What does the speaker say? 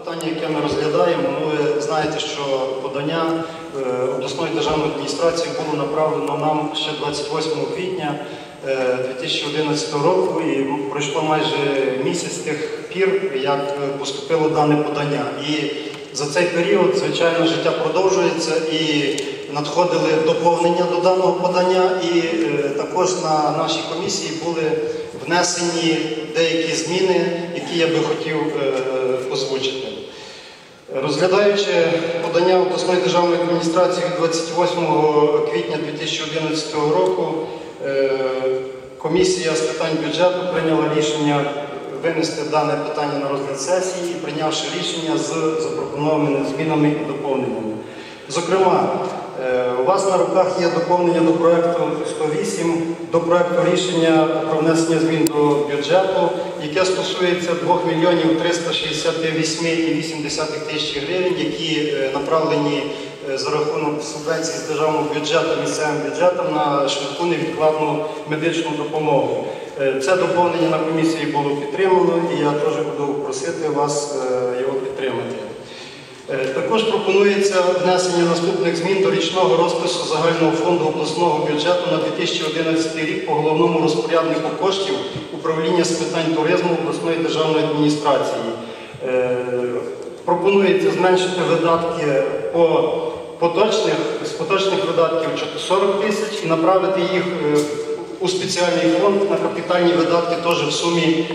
Питання, яке ми розглядаємо, ну, ви знаєте, що подання е, обласної державної адміністрації було направлено нам ще 28 квітня е, 2011 року, і пройшло майже місяць тих пір, як е, поступило дане подання. І за цей період, звичайно, життя продовжується і надходили доповнення до даного подання, і е, також на нашій комісії були внесені деякі зміни, які я би хотів е, озвучити. Розглядаючи подання обласної державної адміністрації від 28 квітня 2011 року, е, комісія з питань бюджету прийняла рішення винести дане питання на розгляд сесії, прийнявши рішення з запропонованими змінами і доповненнями. Зокрема, у вас на руках є доповнення до проекту 108, до проекту рішення про внесення змін до бюджету, яке стосується 2 мільйонів 368,8 тисяч гривень, які е, направлені е, за рахунок субвенцій з державного бюджету місцевим бюджетом на швидку невідкладну медичну допомогу. Е, Це доповнення на комісії було підтримано, і я теж буду просити вас його підтримати. Е, Також пропонується внесення наступних змін до річного розпису загального фонду обласного бюджету на 2011 рік по головному розпоряднику коштів управління з питань туризму обласної державної адміністрації. Е, Пропонується зменшити видатки по поточних, з поточних видатків 40 тисяч і направити їх е, у спеціальний фонд на капітальні видатки теж в сумі